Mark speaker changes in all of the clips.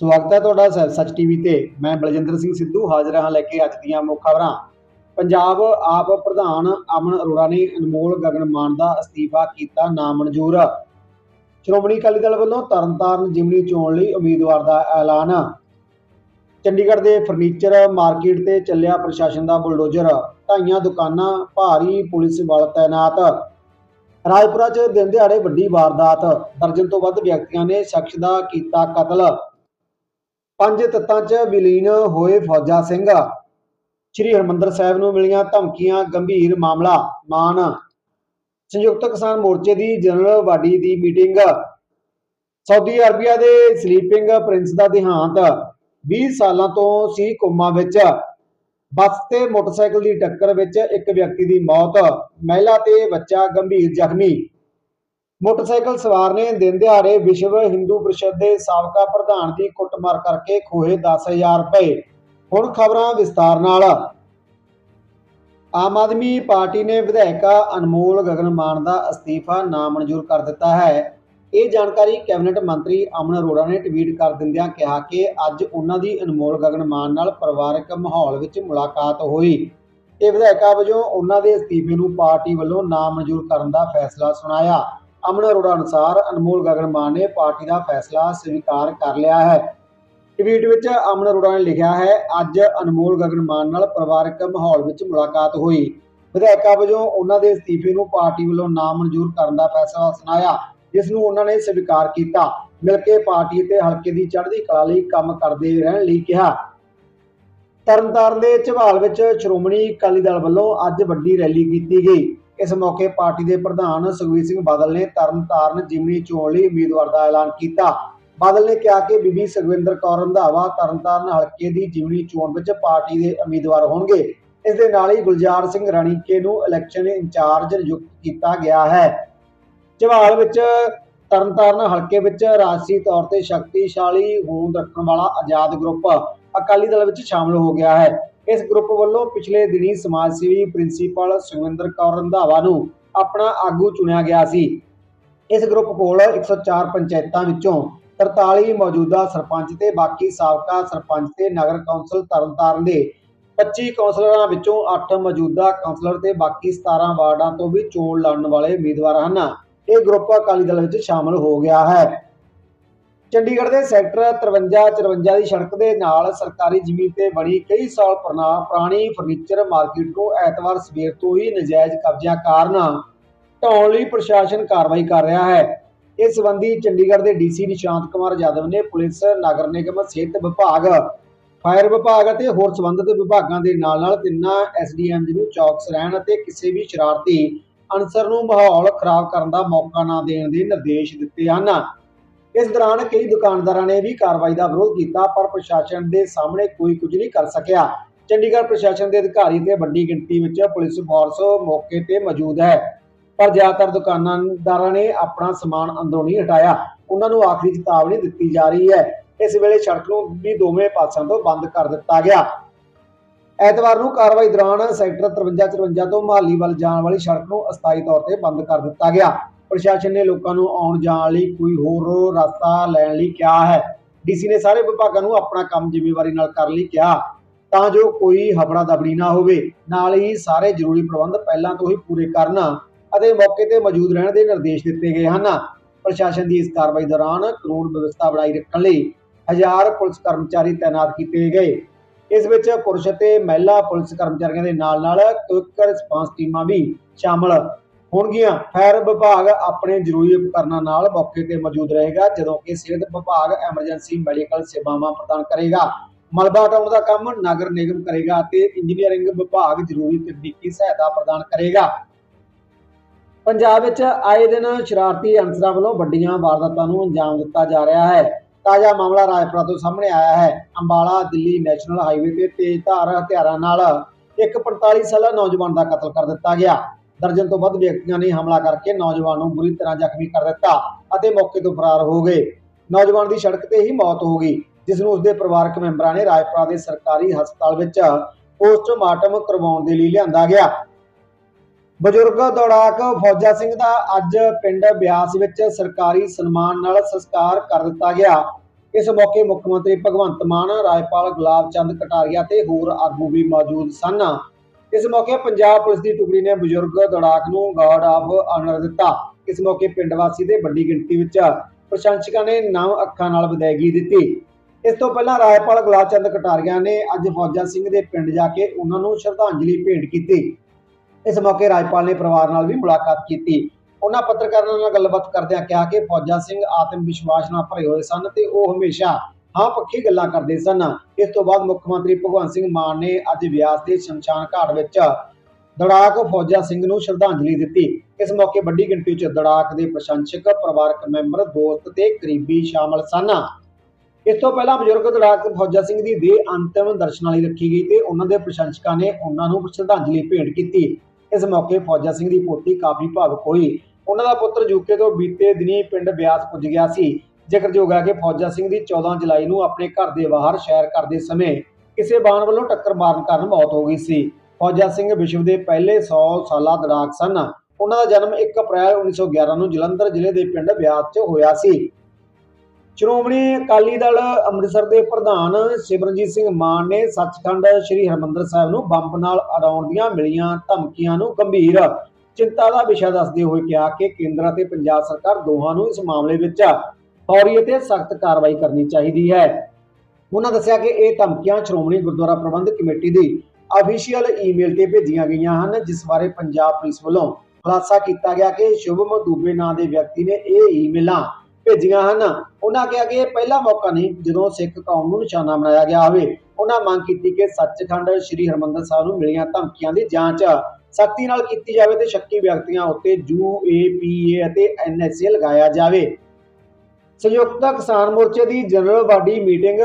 Speaker 1: ਸਵਾਗਤ ਹੈ ਤੁਹਾਡਾ ਸ- ਸੱਚ ਟੀਵੀ ਤੇ। ਮੈਂ ਬਲਜਿੰਦਰ ਸਿੰਘ ਸਿੱਧੂ ਹਾਜ਼ਰ ਹਾਂ ਲੈ ਕੇ ਅੱਜ ਦੀਆਂ ਮੁੱਖ ਖਬਰਾਂ। ਪੰਜਾਬ ਆਪ ਪ੍ਰਧਾਨ ਅਮਨ ਅਰੋੜਾ ਨੇ ਅਨਮੋਲ ਗਗਨ ਮਾਨ ਦਾ ਅਸਤੀਫਾ ਕੀਤਾ ਨਾਮਨਜ਼ੂਰ। ਸ਼੍ਰੋਮਣੀ ਅਕਾਲੀ ਦਲ ਵੱਲੋਂ ਤਰਨਤਾਰਨ ਜਿਮਨੀ ਚੋਣ ਲਈ ਉਮੀਦਵਾਰ ਦਾ ਐਲਾਨ। ਚੰਡੀਗੜ੍ਹ ਦੇ ਫਰਨੀਚਰ ਮਾਰਕੀਟ ਤੇ ਚੱਲਿਆ ਪ੍ਰਸ਼ਾਸਨ ਦਾ ਬੁਲਡੋਜ਼ਰ। ਢਾਈਆਂ ਦੁਕਾਨਾਂ, ਭਾਰੀ ਪੁਲਿਸ ਬਲ ਤਾਇਨਾਤ। ਰਾਜਪੁਰਾ 'ਚ ਦਿਨ ਦਿਹਾੜੇ ਵੱਡੀ ਵਾਰਦਾਤ। ਦਰਜਨ ਤੋਂ ਵੱਧ ਵਿਅਕਤੀਆਂ ਨੇ ਸ਼ਖਸ ਦਾ ਕੀਤਾ ਕਤਲ। ਪੰਜ ਤੱਤਾਂ 'ਚ ਵਿਲੀਨ ਹੋਏ ਫੌਜਾ ਸਿੰਘ। ਸ੍ਰੀ ਹਰਮੰਦਰ ਸਾਹਿਬ ਨੂੰ ਮਿਲੀਆਂ ਧਮਕੀਆਂ, ਗੰਭੀਰ ਮਾਮਲਾ ਮਾਨ ਸੰਯੁਕਤ ਕਿਸਾਨ ਮੋਰਚੇ ਦੀ ਜਨਰਲ ਬਾਡੀ ਦੀ ਮੀਟਿੰਗ। ਸਾਊਦੀ ਅਰਬੀਆ ਦੇ ਸਲੀਪਿੰਗ ਪ੍ਰਿੰਸ ਦਾ ਦੇਹਾਂਤ। 20 ਸਾਲਾਂ ਤੋਂ ਸੀ ਕੋਮਾ ਵਿੱਚ। ਬੱਸ ਤੇ ਮੋਟਰਸਾਈਕਲ ਦੀ ਟੱਕਰ ਵਿੱਚ ਇੱਕ ਵਿਅਕਤੀ ਦੀ ਮੌਤ। ਮਹਿਲਾ ਤੇ ਬੱਚਾ ਗੰਭੀਰ ਜ਼ਖਮੀ। ਮੋਟਰਸਾਈਕਲ ਸਵਾਰ ਨੇ ਦਿਨ ਦਿਹਾੜੇ ਵਿਸ਼ਵ ਹਿੰਦੂ ਪਰਿਸ਼ਦ ਦੇ ਸਾਬਕਾ ਪ੍ਰਧਾਨ ਦੀ ਕੁੱਟਮਾਰ ਕਰਕੇ ਖੋਹੇ 10000 ਰੁਪਏ। ਹੁਣ ਖਬਰਾਂ ਵਿਸਤਾਰ ਨਾਲ। ਆਮ ਆਦਮੀ ਪਾਰਟੀ ਨੇ ਵਿਧਾਇਕਾ ਅਨਮੋਲ ਗਗਨ ਮਾਨ ਦਾ ਅਸਤੀਫਾ ਨਾਮਨਜ਼ੂਰ ਕਰ ਦਿੱਤਾ ਹੈ। ਇਹ ਜਾਣਕਾਰੀ ਕੈਬਨਿਟ ਮੰਤਰੀ ਅਮਨ ਅਰੋੜਾ ਨੇ ਟਵੀਟ ਕਰ ਦਿੰਦਿਆਂ ਕਿਹਾ ਕਿ ਅੱਜ ਉਹਨਾਂ ਦੀ ਅਨਮੋਲ ਗਗਨ ਮਾਨ ਨਾਲ ਪਰਿਵਾਰਕ ਮਾਹੌਲ ਵਿੱਚ ਮੁਲਾਕਾਤ ਹੋਈ। ਇਹ ਵਿਧਾਇਕਾ ਵਜੋਂ ਉਹਨਾਂ ਦੇ ਅਸਤੀਫੇ ਨੂੰ ਪਾਰਟੀ ਵੱਲੋਂ ਨਾਮਨਜ਼ੂਰ ਕਰਨ ਦਾ ਫੈਸਲਾ ਸੁਣਾਇਆ। ਅਮਨ ਅਰੋੜਾ ਅਨੁਸਾਰ ਅਨਮੋਲ ਗਗਨ ਮਾਨ ਨੇ ਪਾਰਟੀ ਦਾ ਫੈਸਲਾ ਸਵੀਕਾਰ ਕਰ ਲਿਆ ਹੈ। ਟਵੀਟ ਵਿੱਚ ਅਮਨ ਅਰੋੜਾ ਨੇ ਲਿਖਿਆ ਹੈ, ਅੱਜ ਅਨਮੋਲ ਗਗਨ ਮਾਨ ਨਾਲ ਪਰਿਵਾਰਕ ਮਾਹੌਲ ਵਿੱਚ ਮੁਲਾਕਾਤ ਹੋਈ। ਵਿਧਾਇਕਾਂ ਵਜੋਂ ਉਹਨਾਂ ਦੇ ਅਸਤੀਫੇ ਨੂੰ ਪਾਰਟੀ ਵੱਲੋਂ ਨਾਮਨਜ਼ੂਰ ਕਰਨ ਦਾ ਫੈਸਲਾ ਸੁਣਾਇਆ, ਜਿਸ ਨੂੰ ਉਹਨਾਂ ਨੇ ਸਵੀਕਾਰ ਕੀਤਾ। ਮਿਲ ਕੇ ਪਾਰਟੀ ਤੇ ਹਲਕੇ ਦੀ ਚੜ੍ਹਦੀ ਕਲਾ ਲਈ ਕੰਮ ਕਰਦੇ ਰਹਿਣ ਲਈ ਕਿਹਾ। ਤਰਨਤਾਰਨ ਦੇ ਝਵਾਲ ਵਿੱਚ ਸ਼੍ਰੋਮਣੀ ਅਕਾਲੀ ਦਲ ਵੱਲੋਂ ਅੱਜ ਵੱਡੀ ਰੈਲੀ ਕੀਤੀ ਗਈ। ਇਸ ਮੌਕੇ ਪਾਰਟੀ ਦੇ ਪ੍ਰਧਾਨ ਸੁਖਬੀਰ ਸਿੰਘ ਬਾਦਲ ਨੇ ਤਰਨਤਾਰਨ ਜਿਮਨੀ ਚੋਣ ਲਈ ਉਮੀਦਵਾਰ ਦਾ ਐਲਾਨ ਕੀਤਾ। ਬਾਦਲ ਨੇ ਕਿਹਾ ਕਿ ਬੀਬੀ ਸੁਖਵਿੰਦਰ ਕੌਰ ਰੰਧਾਵਾ ਤਰਨਤਾਰਨ ਹਲਕੇ ਦੀ ਜਿਮਨੀ ਚੋਣ ਵਿੱਚ ਪਾਰਟੀ ਦੇ ਉਮੀਦਵਾਰ ਹੋਣਗੇ। ਇਸ ਦੇ ਨਾਲ ਹੀ ਗੁਲਜ਼ਾਰ ਸਿੰਘ ਰਾਣੀਕੇ ਨੂੰ ਇਲੈਕਸ਼ਨ ਇੰਚਾਰਜ ਨਿਯੁਕਤ ਕੀਤਾ ਗਿਆ ਹੈ। ਜਵਾਲ ਵਿੱਚ ਤਰਨਤਾਰਨ ਹਲਕੇ ਵਿੱਚ ਰਾਜਸੀ ਤੌਰ ਤੇ ਸ਼ਕਤੀਸ਼ਾਲੀ ਹੋਂਦ ਰੱਖਣ ਵਾਲਾ ਆਜ਼ਾਦ ਗਰੁੱਪ ਅਕਾਲੀ ਦਲ ਵਿੱਚ ਸ਼ਾਮਲ ਹੋ ਗਿਆ ਹੈ। ਇਸ ਗਰੁੱਪ ਵੱਲੋਂ ਪਿਛਲੇ ਦਿਨੀ ਸਮਾਜ ਸੇਵੀ ਪ੍ਰਿੰਸੀਪਲ ਸੁਖਵਿੰਦਰ ਕੌਰ ਰੰਧਾਵਾ ਨੂੰ ਆਪਣਾ ਆਗੂ ਚੁਣਿਆ ਗਿਆ ਸੀ। ਇਸ ਗਰੁੱਪ ਕੋਲ 104 ਪੰਚਾਇਤਾਂ ਵਿੱਚੋਂ 43 ਮੌਜੂਦਾ ਸਰਪੰਚ ਤੇ ਬਾਕੀ ਸਾਬਕਾ ਸਰਪੰਚ ਤੇ ਨਗਰ ਕੌਂਸਲ ਤਰਨਤਾਰਨ ਦੇ 25 ਕੌਂਸਲਰਾਂ ਵਿੱਚੋਂ 8 ਮੌਜੂਦਾ ਕੌਂਸਲਰ ਤੇ ਬਾਕੀ 17 ਵਾਰਡਾਂ ਤੋਂ ਵੀ ਚੋਣ ਲੜਨ ਵਾਲੇ ਉਮੀਦਵਾਰ ਹਨ। ਇਹ ਗਰੁੱਪ ਅਕਾਲੀ ਦਲ ਵਿੱਚ ਸ਼ਾਮਲ ਹੋ ਗਿਆ ਹੈ। ਚੰਡੀਗੜ੍ਹ ਦੇ ਸੈਕਟਰ 53 54 ਦੀ ਸੜਕ ਦੇ ਨਾਲ ਸਰਕਾਰੀ ਜ਼ਮੀਨ ਤੇ ਬਣੀ ਕਈ ਸਾਲ ਪੁਰਾਣਾ- ਪੁਰਾਣੀ ਫਰਨੀਚਰ ਮਾਰਕੀਟ ਨੂੰ ਐਤਵਾਰ ਸਵੇਰ ਤੋਂ ਹੀ ਨਜਾਇਜ਼ ਕਬਜ਼ਿਆਂ ਕਾਰਨ ਢਾਉਣ ਲਈ ਪ੍ਰਸ਼ਾਸਨ ਕਾਰਵਾਈ ਕਰ ਰਿਹਾ ਹੈ। ਇਸ ਸੰਬੰਧੀ ਚੰਡੀਗੜ੍ਹ ਦੇ ਡੀਸੀ ਨਿਸ਼ਾਂਤ ਕੁਮਾਰ ਯਾਦਵ ਨੇ ਪੁਲਿਸ, ਨਗਰ ਨਿਗਮ, ਸਿਹਤ ਵਿਭਾਗ, ਫਾਇਰ ਵਿਭਾਗ ਅਤੇ ਹੋਰ ਸੰਬੰਧਿਤ ਵਿਭਾਗਾਂ ਦੇ ਨਾਲ ਨਾਲ ਤਿੰਨਾਂ ਐਸਡੀਐਮਜ਼ ਨੂੰ ਚੌਕਸ ਰਹਿਣ ਅਤੇ ਕਿਸੇ ਵੀ ਸ਼ਰਾਰਤੀ ਅਨਸਰ ਨੂੰ ਮਾਹੌਲ ਖਰਾਬ ਕਰਨ ਦਾ ਮੌਕਾ ਨਾ ਦੇਣ ਦੇ ਨਿਰਦੇਸ਼ ਦਿੱਤੇ ਹਨ। ਇਸ ਦੌਰਾਨ ਕਈ ਦੁਕਾਨਦਾਰਾਂ ਨੇ ਵੀ ਕਾਰਵਾਈ ਦਾ ਵਿਰੋਧ ਕੀਤਾ, ਪਰ ਪ੍ਰਸ਼ਾਸਨ ਦੇ ਸਾਹਮਣੇ ਕੋਈ ਕੁਝ ਨਹੀਂ ਕਰ ਸਕਿਆ। ਚੰਡੀਗੜ੍ਹ ਪ੍ਰਸ਼ਾਸਨ ਦੇ ਅਧਿਕਾਰੀ ਤੇ ਵੱਡੀ ਗਿਣਤੀ ਵਿੱਚ ਪੁਲਿਸ ਫੋਰਸ ਮੌਕੇ ਤੇ ਮੌਜੂਦ ਹੈ। ਪਰ ਜ਼ਿਆਦਾਤਰ ਦੁਕਾਨਦਾਰਾਂ ਨੇ ਆਪਣਾ ਸਮਾਨ ਅੰਦਰੋਂ ਨਹੀਂ ਹਟਾਇਆ। ਉਹਨਾਂ ਨੂੰ ਆਖਰੀ ਚੇਤਾਵਨੀ ਦਿੱਤੀ ਜਾ ਰਹੀ ਹੈ। ਇਸ ਵੇਲੇ ਸੜਕ ਨੂੰ ਵੀ ਦੋਵੇਂ ਪਾਸਿਆਂ ਤੋਂ ਬੰਦ ਕਰ ਦਿੱਤਾ ਗਿਆ। ਐਤਵਾਰ ਨੂੰ ਕਾਰਵਾਈ ਦੌਰਾਨ ਸੈਕਟਰ 53 54 ਤੋਂ ਮਹਾਲੀ ਵੱਲ ਜਾਣ ਵਾਲੀ ਸੜਕ ਨੂੰ ਅਸਥਾਈ ਤੌਰ ਤੇ ਬੰਦ ਕਰ ਦਿੱਤਾ ਗਿਆ। ਪ੍ਰਸ਼ਾਸਨ ਨੇ ਲੋਕਾਂ ਨੂੰ ਆਉਣ ਜਾਣ ਲਈ ਕੋਈ ਹੋਰ ਰਸਤਾ ਲੈਣ ਲਈ ਕਿਹਾ ਹੈ। ਡੀਸੀ ਨੇ ਸਾਰੇ ਵਿਭਾਗਾਂ ਨੂੰ ਆਪਣਾ ਕੰਮ ਜ਼ਿੰਮੇਵਾਰੀ ਨਾਲ ਕਰਨ ਲਈ ਕਿਹਾ, ਤਾਂ ਜੋ ਕੋਈ ਹਫੜਾ ਦਬੜੀ ਨਾ ਹੋਵੇ। ਨਾਲ ਹੀ ਸਾਰੇ ਜ਼ਰੂਰੀ ਪ੍ਰਬੰਧ ਪਹਿਲਾਂ ਤੋਂ ਹੀ ਪੂਰੇ ਕਰਨ ਅਤੇ ਮੌਕੇ ਤੇ ਮੌਜੂਦ ਰਹਿਣ ਦੇ ਨਿਰਦੇਸ਼ ਦਿੱਤੇ ਗਏ ਹਨ। ਪ੍ਰਸ਼ਾਸਨ ਦੀ ਇਸ ਕਾਰਵਾਈ ਦੌਰਾਨ ਕਾਨੂੰਨ ਵਿਵਸਥਾ ਬਣਾਈ ਰੱਖਣ ਲਈ ਹਜ਼ਾਰ ਪੁਲਿਸ ਕਰਮਚਾਰੀ ਤਾਇਨਾਤ ਕੀਤੇ ਗਏ। ਇਸ ਵਿੱਚ ਪੁਰਸ਼ ਅਤੇ ਮਹਿਲਾ ਪੁਲਿਸ ਕਰਮਚਾਰੀਆਂ ਦੇ ਨਾਲ ਨਾਲ ਕੁਇਕ ਰਿਸਪਾਂਸ ਟੀਮਾਂ ਵੀ ਸ਼ਾਮਲ। ਹੋਣਗੀਆਂ ਫਾਇਰ ਵਿਭਾਗ ਆਪਣੇ ਜ਼ਰੂਰੀ ਉਪਕਰਨਾਂ ਨਾਲ ਮੌਕੇ ਤੇ ਮੌਜੂਦ ਰਹੇਗਾ, ਜਦੋਂ ਕਿ ਸਿਹਤ ਵਿਭਾਗ ਐਮਰਜੈਂਸੀ ਮੈਡੀਕਲ ਸੇਵਾਵਾਂ ਪ੍ਰਦਾਨ ਕਰੇਗਾ। ਮਲਬਾ ਹਟਾਉਣ ਦਾ ਕੰਮ ਨਗਰ ਨਿਗਮ ਕਰੇਗਾ ਅਤੇ ਇੰਜੀਨੀਅਰਿੰਗ ਵਿਭਾਗ ਜ਼ਰੂਰੀ ਤਕਨੀਕੀ ਸਹਾਇਤਾ ਪ੍ਰਦਾਨ ਕਰੇਗਾ। ਪੰਜਾਬ ਵਿੱਚ ਆਏ ਦਿਨ ਸ਼ਰਾਰਤੀ ਅਨਸਰਾਂ ਵੱਲੋਂ ਵੱਡੀਆਂ ਵਾਰਦਾਤਾਂ ਨੂੰ ਅੰਜਾਮ ਦਿੱਤਾ ਜਾ ਰਿਹਾ ਹੈ। ਤਾਜ਼ਾ ਮਾਮਲਾ ਰਾਜਪੁਰਾ ਤੋਂ ਸਾਹਮਣੇ ਆਇਆ ਹੈ। ਅੰਬਾਲਾ ਦਿੱਲੀ ਨੈਸ਼ਨਲ ਹਾਈਵੇ ਤੇ ਤੇਜ਼ਧਾਰ ਹਥਿਆਰਾਂ ਨਾਲ ਇੱਕ 45 ਸਾਲਾ ਨੌਜਵਾਨ ਦਾ ਕਤਲ ਕਰ ਦਿੱਤਾ ਗਿਆ। ਦਰਜਨ ਤੋਂ ਵੱਧ ਵਿਅਕਤੀਆਂ ਨੇ ਹਮਲਾ ਕਰਕੇ ਨੌਜਵਾਨ ਨੂੰ ਬੁਰੀ ਤਰ੍ਹਾਂ ਜ਼ਖਮੀ ਕਰ ਦਿੱਤਾ ਅਤੇ ਮੌਕੇ ਤੋਂ ਫਰਾਰ ਹੋ ਗਏ। ਨੌਜਵਾਨ ਦੀ ਸੜਕ ਤੇ ਹੀ ਮੌਤ ਹੋ ਗਈ, ਜਿਸ ਨੂੰ ਉਸਦੇ ਪਰਿਵਾਰਕ ਮੈਂਬਰਾਂ ਨੇ ਰਾਜਪੁਰਾ ਦੇ ਸਰਕਾਰੀ ਹਸਪਤਾਲ ਵਿੱਚ ਪੋਸਟਮਾਰਟਮ ਕਰਵਾਉਣ ਦੇ ਲਈ ਲਿਆਂਦਾ ਗਿਆ। ਬਜ਼ੁਰਗ ਦੌੜਾਕ ਫੌਜਾ ਸਿੰਘ ਦਾ ਅੱਜ ਪਿੰਡ ਬਿਆਸ ਵਿੱਚ ਸਰਕਾਰੀ ਸਨਮਾਨ ਨਾਲ ਸੰਸਕਾਰ ਕਰ ਦਿੱਤਾ ਗਿਆ। ਇਸ ਮੌਕੇ ਮੁੱਖ ਮੰਤਰੀ ਭਗਵੰਤ ਮਾਨ ਰਾਜਪਾਲ ਗੁਲਾਬ ਚੰਦ ਕਟਾਰੀਆ ਤੇ ਹੋਰ ਆਗੂ ਵੀ ਮੌਜੂਦ ਸਨ। ਇਸ ਮੌਕੇ ਪੰਜਾਬ ਪੁਲਿਸ ਦੀ ਟੁਕੜੀ ਨੇ ਬਜ਼ੁਰਗ ਦੌੜਾਕ ਨੂੰ ਗਾਰਡ ਆਫ ਆਨਰ ਦਿੱਤਾ। ਇਸ ਮੌਕੇ ਪਿੰਡ ਵਾਸੀ ਦੇ ਵੱਡੀ ਗਿਣਤੀ ਵਿੱਚ ਪ੍ਰਸ਼ੰਸਕਾਂ ਨੇ ਨਵ ਅੱਖਾਂ ਨਾਲ ਵਿਦਾਇਗੀ ਦਿੱਤੀ। ਇਸ ਤੋਂ ਪਹਿਲਾਂ ਰਾਜਪਾਲ ਗੁਲਾਬ ਚੰਦ ਕਟਾਰੀਆ ਨੇ ਅੱਜ ਫੌਜਾ ਸਿੰਘ ਦੇ ਪਿੰਡ ਜਾ ਕੇ ਉਹਨਾਂ ਨੂੰ ਸ਼ਰਧਾਂਜਲੀ ਭੇਟ ਕੀਤੀ। ਇਸ ਮੌਕੇ ਰਾਜਪਾਲ ਨੇ ਪਰਿਵਾਰ ਨਾਲ ਵੀ ਮੁਲਾਕਾਤ ਕੀਤੀ। ਉਹਨਾਂ ਪੱਤਰਕਾਰਾਂ ਨਾਲ ਗੱਲਬਾਤ ਕਰਦਿਆਂ ਕਿਹਾ ਕਿ ਫੌਜਾ ਸਿੰਘ ਆਤਮ ਵਿਸ਼ਵਾਸ ਨਾਲ ਭਰੇ ਹੋਏ ਸਨ ਤੇ ਉਹ ਹਮੇਸ਼ਾ ਹਾਂ ਪੱਖੀ ਗੱਲਾਂ ਕਰਦੇ ਸਨ। ਇਸ ਤੋਂ ਬਾਅਦ ਮੁੱਖ ਮੰਤਰੀ ਭਗਵੰਤ ਸਿੰਘ ਮਾਨ ਨੇ ਅੱਜ ਵਿਆਸ ਦੇ ਸ਼ਮਸ਼ਾਨ ਘਾਟ ਵਿੱਚ ਦੜਾਕ ਫੌਜਾ ਸਿੰਘ ਨੂੰ ਸ਼ਰਧਾਂਜਲੀ ਦਿੱਤੀ। ਇਸ ਮੌਕੇ ਵੱਡੀ ਗਿਣਤੀ ਵਿੱਚ ਦੜਾਕ ਦੇ ਪ੍ਰਸ਼ੰਸਕ, ਪਰਿਵਾਰਕ ਮੈਂਬਰ, ਦੋਸਤ ਤੇ ਕਰੀਬੀ ਸ਼ਾਮਲ ਸਨ। ਇਸ ਤੋਂ ਪਹਿਲਾਂ ਬਜ਼ੁਰਗ ਦੜਾਕ ਫੌਜਾ ਸਿੰਘ ਦੀ ਦੇਹ ਅੰਤਿਮ ਦਰਸ਼ਨਾਂ ਲਈ ਰੱਖੀ ਗਈ ਤੇ ਉਹਨਾਂ ਦੇ ਪ੍ਰਸ਼ੰਸਕਾਂ ਨੇ ਉਹਨਾਂ ਨੂੰ ਸ਼ਰਧਾਂਜਲੀ ਭੇਂਟ ਕੀਤੀ। ਇਸ ਮੌਕੇ ਫੌਜਾ ਸਿੰਘ ਦੀ ਪੋਤੀ ਕਾਫੀ ਭਾਵੁਕ ਹੋਈ। ਉਹਨਾਂ ਦਾ ਪੁੱਤਰ ਯੂਕੇ ਤੋਂ ਬੀਤੇ ਦਿਨੀ ਪਿੰਡ ਬਿਆਸ ਪੁੱਜ ਗਿਆ ਸੀ। ਜ਼ਿਕਰਯੋਗ ਹੈ ਕਿ ਫੌਜਾ ਸਿੰਘ ਦੀ 14 ਜੁਲਾਈ ਨੂੰ ਆਪਣੇ ਘਰ ਦੇ ਬਾਹਰ ਸੈਰ ਕਰਦੇ ਸਮੇਂ ਕਿਸੇ ਬਾਣ ਵੱਲੋਂ ਟੱਕਰ ਮਾਰਨ ਕਾਰਨ ਮੌਤ ਹੋ ਗਈ ਸੀ। ਫੌਜਾ ਸਿੰਘ ਵਿਸ਼ਵ ਦੇ ਪਹਿਲੇ 100 ਸਾਲਾ ਦੜਾਕ ਸਨ। ਉਹਨਾਂ ਦਾ ਜਨਮ 1 ਅਪ੍ਰੈਲ 1911 ਨੂੰ ਜਲੰਧਰ ਜ਼ਿਲ੍ਹੇ ਦੇ ਪਿੰਡ ਬਿਆਸ 'ਚ ਹੋਇਆ ਸੀ। ਸ਼੍ਰੋਮਣੀ ਅਕਾਲੀ ਦਲ ਅੰਮ੍ਰਿਤਸਰ ਦੇ ਪ੍ਰਧਾਨ ਸਿਮਰਨਜੀਤ ਸਿੰਘ ਮਾਨ ਨੇ ਸੱਚਖੰਡ ਸ੍ਰੀ ਹਰਿਮੰਦਰ ਸਾਹਿਬ ਨੂੰ ਬੰਬ ਨਾਲ ਉਡਾਉਣ ਦੀਆਂ ਮਿਲੀਆਂ ਧਮਕੀਆਂ ਨੂੰ ਗੰਭੀਰ ਚਿੰਤਾ ਦਾ ਵਿਸ਼ਾ ਦੱਸਦੇ ਹੋਏ ਕਿਹਾ ਕਿ ਕੇਂਦਰ ਅਤੇ ਪੰਜਾਬ ਸਰਕਾਰ ਦੋਹਾਂ ਨੂੰ ਇਸ ਮਾਮਲੇ ਵਿੱਚ ਫੌਰੀ ਅਤੇ ਸਖਤ ਕਾਰਵਾਈ ਕਰਨੀ ਚਾਹੀਦੀ ਹੈ। ਉਹਨਾਂ ਦੱਸਿਆ ਕਿ ਇਹ ਧਮਕੀਆਂ ਸ਼੍ਰੋਮਣੀ ਗੁਰਦੁਆਰਾ ਪ੍ਰਬੰਧਕ ਕਮੇਟੀ ਦੀ ਅਫੀਸ਼ੀਅਲ ਈਮੇਲ ਤੇ ਭੇਜੀਆਂ ਗਈਆਂ ਹਨ, ਜਿਸ ਬਾਰੇ ਪੰਜਾਬ ਪੁਲਿਸ ਵੱਲੋਂ ਖੁਲਾਸਾ ਕੀਤਾ ਗਿਆ ਕਿ ਸ਼ੁਭਮ ਦੂਬੇ ਨਾਂ ਦੇ ਵਿਅਕਤੀ ਨੇ ਇਹ ਈਮੇਲਾਂ ਭੇਜੀਆਂ ਹਨ। ਉਹਨਾਂ ਕਿਹਾ ਕਿ ਇਹ ਪਹਿਲਾ ਮੌਕਾ ਨਹੀਂ, ਜਦੋਂ ਸਿੱਖ ਕੌਮ ਨੂੰ ਨਿਸ਼ਾਨਾ ਬਣਾਇਆ ਗਿਆ ਹੋਵੇ। ਉਹਨਾਂ ਮੰਗ ਕੀਤੀ ਕਿ ਸੱਚਖੰਡ ਸ੍ਰੀ ਹਰਮੰਦਰ ਸਾਹਿਬ ਨੂੰ ਮਿਲੀਆਂ ਧਮਕੀਆਂ ਦੀ ਜਾਂਚ ਸਖਤੀ ਨਾਲ ਕੀਤੀ ਜਾਵੇ ਤੇ ਸ਼ੱਕੀ ਵਿਅਕਤੀਆਂ ਉੱਤੇ ਯੂਏਪੀਏ ਅਤੇ ਐਨਐਸਏ ਲਗਾਇਆ ਜਾਵੇ। ਸੰਯੁਕਤ ਕਿਸਾਨ ਮੋਰਚੇ ਦੀ general body meeting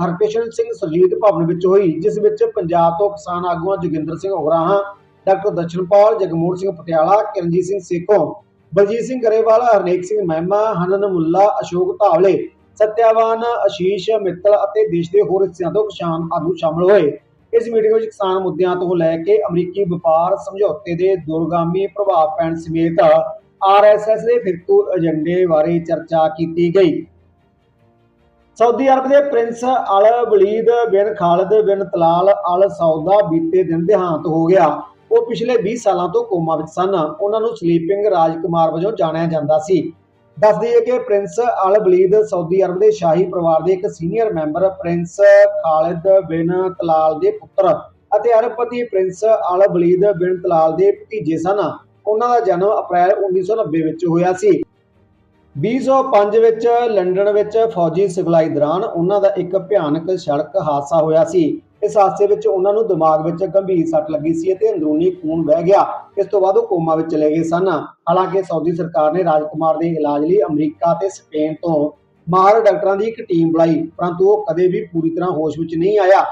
Speaker 1: Harkishan Singh Surjeet Bhawan ਵਿੱਚ ਹੋਈ, ਜਿਸ ਵਿੱਚ ਪੰਜਾਬ ਤੋਂ ਕਿਸਾਨ ਆਗੂਆਂ ਜੋਗਿੰਦਰ ਸਿੰਘ ਉਗਰਾਹਾਂ ਡਾਕਟਰ ਦਰਸ਼ਨਪਾਲ ਜਗਮੋਹਨ ਸਿੰਘ ਪਟਿਆਲਾ, ਕਿਰਨਜੀਤ ਸਿੰਘ ਸੇਖੋਂ, ਬਲਜੀਤ ਸਿੰਘ ਗਰੇਵਾਲ, ਹਰਨੇਕ ਸਿੰਘ ਮਹਿਮਾ, ਹਨਨ ਮੁੱਲਾ, ਅਸ਼ੋਕ ਧਾਵਲੇ, ਸਤਿਆਵਾਨ, ਅਸ਼ੀਸ਼ ਮਿੱਤਲ ਅਤੇ ਦੇਸ਼ ਦੇ ਹੋਰ ਹਿੱਸਿਆਂ ਤੋਂ ਕਿਸਾਨ ਆਗੂ ਸ਼ਾਮਲ ਹੋਏ। ਇਸ ਮੀਟਿੰਗ ਵਿੱਚ ਕਿਸਾਨ ਮੁੱਦਿਆਂ ਤੋਂ ਲੈ ਕੇ ਅਮਰੀਕੀ ਵਪਾਰ ਸਮਝੌਤੇ ਦੇ ਦੁਰਗਾਮੀ ਪ੍ਰਭਾਵ ਪੈਣ ਸਮੇਤ ਆਰਐਸਐਸ ਦੇ ਫਿਰਕੂ ਏਜੰਡੇ ਬਾਰੇ ਚਰਚਾ ਕੀਤੀ ਗਈ। ਸਾਊਦੀ ਅਰਬ ਦੇ ਪ੍ਰਿੰਸ ਅਲ ਵਲੀਦ ਬਿਨ ਖਾਲਦ ਬਿਨ ਤਲਾਲ ਅਲ ਸੌਦਾ ਬੀਤੇ ਦਿਨ ਦੇਹਾਂਤ ਹੋ ਗਿਆ। ਉਹ ਪਿਛਲੇ 20 ਸਾਲਾਂ ਤੋਂ ਕੋਮਾ ਵਿੱਚ ਸਨ। ਉਹਨਾਂ ਨੂੰ ਸਲੀਪਿੰਗ ਰਾਜਕੁਮਾਰ ਵਜੋਂ ਜਾਣਿਆ ਜਾਂਦਾ ਸੀ। ਦੱਸ ਦਈਏ ਕਿ ਪ੍ਰਿੰਸ ਅਲ ਵਲੀਦ ਸਾਊਦੀ ਅਰਬ ਦੇ ਸ਼ਾਹੀ ਪਰਿਵਾਰ ਦੇ ਇੱਕ ਸੀਨੀਅਰ ਮੈਂਬਰ ਪ੍ਰਿੰਸ ਖਾਲਿਦ ਬਿਨ ਤਲਾਲ ਦੇ ਪੁੱਤਰ ਅਤੇ ਅਰਬਪਤੀ ਪ੍ਰਿੰਸ ਅਲ ਵਲੀਦ ਬਿਨ ਤਲਾਲ ਦੇ ਭਤੀਜੇ ਸਨ। ਉਹਨਾਂ ਦਾ ਜਨਮ ਅਪ੍ਰੈਲ 1990 ਵਿੱਚ ਹੋਇਆ ਸੀ। 2005 ਵਿੱਚ ਲੰਡਨ ਵਿੱਚ ਫੌਜੀ ਸਿਖਲਾਈ ਦੌਰਾਨ ਉਹਨਾਂ ਦਾ ਇੱਕ ਭਿਆਨਕ ਸੜਕ ਹਾਦਸਾ ਹੋਇਆ ਸੀ। ਇਸ ਹਾਦਸੇ ਵਿੱਚ ਉਹਨਾਂ ਨੂੰ ਦਿਮਾਗ ਵਿੱਚ ਗੰਭੀਰ ਸੱਟ ਲੱਗੀ ਸੀ ਅਤੇ ਅੰਦਰੂਨੀ ਖੂਨ ਵਹਿ ਗਿਆ। ਇਸ ਤੋਂ ਬਾਅਦ ਉਹ ਕੋਮਾ ਵਿੱਚ ਚਲੇ ਗਏ ਸਨ। ਹਾਲਾਂਕਿ ਸਾਊਦੀ ਸਰਕਾਰ ਨੇ ਰਾਜਕੁਮਾਰ ਦੇ ਇਲਾਜ ਲਈ ਅਮਰੀਕਾ ਤੇ ਸਪੇਨ ਤੋਂ ਮਾਹਰ ਡਾਕਟਰਾਂ ਦੀ ਇੱਕ ਟੀਮ ਬੁਲਾਈ, ਪਰੰਤੂ ਉਹ ਕਦੇ ਵੀ ਪੂਰੀ ਤਰ੍ਹਾਂ ਹੋਸ਼ ਵਿੱਚ ਨਹੀਂ ਆਇਆ।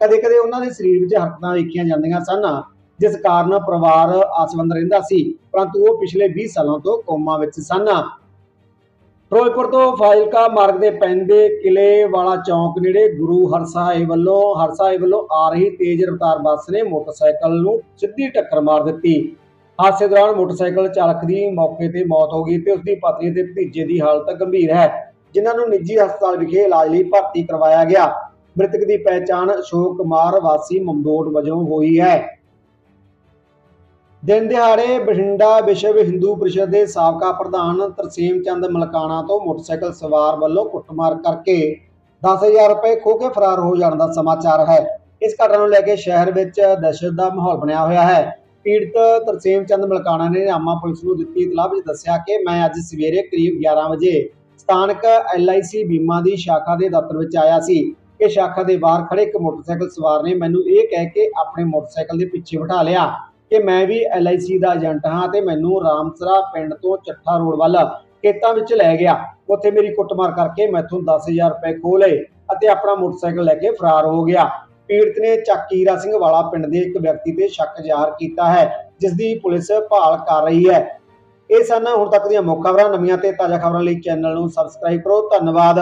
Speaker 1: ਕਦੇ-ਕਦੇ ਉਹਨਾਂ ਦੇ ਸਰੀਰ ਵਿੱਚ ਹਰਕਤਾਂ ਵੇਖੀਆਂ ਜਾਂਦੀਆਂ ਸਨ, ਜਿਸ ਕਾਰਨ ਪਰਿਵਾਰ ਆਸਵੰਦ ਰਹਿੰਦਾ ਸੀ, ਪਰੰਤੂ ਉਹ ਪਿਛਲੇ 20 ਸਾਲਾਂ ਤੋਂ ਕੋਮਾ ਵਿੱਚ ਸਨ। ਫਿਰੋਜ਼ਪੁਰ ਤੋਂ ਫਾਜ਼ਿਲਕਾ ਮਾਰਗ ਦੇ ਪੈਂਦੇ ਕਿਲੇ ਵਾਲਾ ਚੌਂਕ ਨੇੜੇ ਗੁਰੂ ਹਰਸਾਏ ਵੱਲੋਂ ਹਰਸਾਏ ਵੱਲੋਂ ਆ ਰਹੀ ਤੇਜ਼ ਰਫ਼ਤਾਰ ਬੱਸ ਨੇ ਮੋਟਰਸਾਈਕਲ ਨੂੰ ਸਿੱਧੀ ਟੱਕਰ ਮਾਰ ਦਿੱਤੀ। ਹਾਦਸੇ ਦੌਰਾਨ ਮੋਟਰਸਾਈਕਲ ਚਾਲਕ ਦੀ ਮੌਕੇ ਤੇ ਮੌਤ ਹੋ ਗਈ ਤੇ ਉਸ ਦੀ ਪਤਨੀ ਤੇ ਭਤੀਜੇ ਦੀ ਹਾਲਤ ਗੰਭੀਰ ਹੈ, ਜਿਨ੍ਹਾਂ ਨੂੰ ਨਿੱਜੀ ਹਸਪਤਾਲ ਵਿਖੇ ਇਲਾਜ ਲਈ ਭਰਤੀ ਕਰਵਾਇਆ ਗਿਆ। ਮ੍ਰਿਤਕ ਦੀ ਪਹਿਚਾਣ ਅਸ਼ੋਕ ਕੁਮਾਰ ਵਾਸੀ ਮਮਦੋਟ ਵਜੋਂ ਹੋਈ ਹੈ। ਦਿਨ ਦਿਹਾੜੇ ਬਠਿੰਡਾ ਵਿਸ਼ਵ ਹਿੰਦੂ ਪਰਿਸ਼ਦ ਦੇ ਸਾਬਕਾ ਪ੍ਰਧਾਨ ਤਰਸੇਮ ਚੰਦ ਮਲਕਾਣਾ ਤੋਂ ਮੋਟਰਸਾਈਕਲ ਸਵਾਰ ਵੱਲੋਂ ਕੁੱਟਮਾਰ ਕਰਕੇ 10000 ਰੁਪਏ ਖੋਹ ਕੇ ਫਰਾਰ ਹੋ ਜਾਣ ਦਾ ਸਮਾਚਾਰ ਹੈ। ਇਸ ਘਟਨਾ ਨੂੰ ਲੈ ਕੇ ਸ਼ਹਿਰ ਵਿੱਚ ਦਹਿਸ਼ਤ ਦਾ ਮਾਹੌਲ ਬਣਿਆ ਹੋਇਆ ਹੈ। ਪੀੜਤ ਤਰਸੇਮ ਚੰਦ ਮਲਕਾਣਾ ਨੇ ਰਾਮਾ ਪੁਲਿਸ ਨੂੰ ਦਿੱਤੀ ਇਤਲਾਹ ਵਿੱਚ ਦੱਸਿਆ ਕਿ ਮੈਂ ਅੱਜ ਸਵੇਰੇ ਕਰੀਬ 11 ਵਜੇ ਸਥਾਨਕ LIC ਬੀਮਾ ਦੀ ਸ਼ਾਖਾ ਦੇ ਦਫ਼ਤਰ ਵਿੱਚ ਆਇਆ ਸੀ। ਕਿ ਸ਼ਾਖਾ ਦੇ ਬਾਹਰ ਖੜੇ ਇੱਕ ਮੋਟਰਸਾਈਕਲ ਸਵਾਰ ਨੇ ਮੈਨੂੰ ਇਹ ਕਹਿ ਕੇ ਆਪਣੇ ਮੋਟਰਸਾਈਕਲ ਦੇ ਪਿੱਛੇ ਬਿਠਾ ਲਿਆ। ਕਿ ਮੈਂ ਵੀ LIC ਦਾ ਏਜੰਟ ਹਾਂ ਤੇ ਮੈਨੂੰ ਰਾਮਸਰਾ ਪਿੰਡ ਤੋਂ ਚੱਠਾ ਰੋਡ ਵੱਲ ਖੇਤਾਂ ਵਿੱਚ ਲੈ ਗਿਆ। ਉੱਥੇ ਮੇਰੀ ਕੁੱਟਮਾਰ ਕਰਕੇ ਮੈਥੋਂ 10000 ਰੁਪਏ ਖੋਹ ਲਏ ਅਤੇ ਆਪਣਾ ਮੋਟਰਸਾਈਕਲ ਲੈ ਕੇ ਫਰਾਰ ਹੋ ਗਿਆ। ਪੀੜਤ ਨੇ ਚੱਕ ਸਿੰਘ ਵਾਲਾ ਪਿੰਡ ਦੇ ਇੱਕ ਵਿਅਕਤੀ ਤੇ ਸ਼ੱਕ ਜ਼ਾਹਰ ਕੀਤਾ ਹੈ ਜਿਸ ਦੀ ਪੁਲਿਸ ਭਾਲ ਕਰ ਰਹੀ ਹੈ। ਇਹ ਸਨ ਹੁਣ ਤੱਕ ਦੀਆਂ ਮੁੱਖ ਖਬਰਾਂ। ਨਵੀਆਂ ਤੇ ਤਾਜ਼ਾ ਖਬਰਾਂ ਲਈ ਚੈਨਲ ਨੂੰ ਸਬਸਕ੍ਰਾਈਬ ਕਰੋ। ਧੰਨਵਾਦ।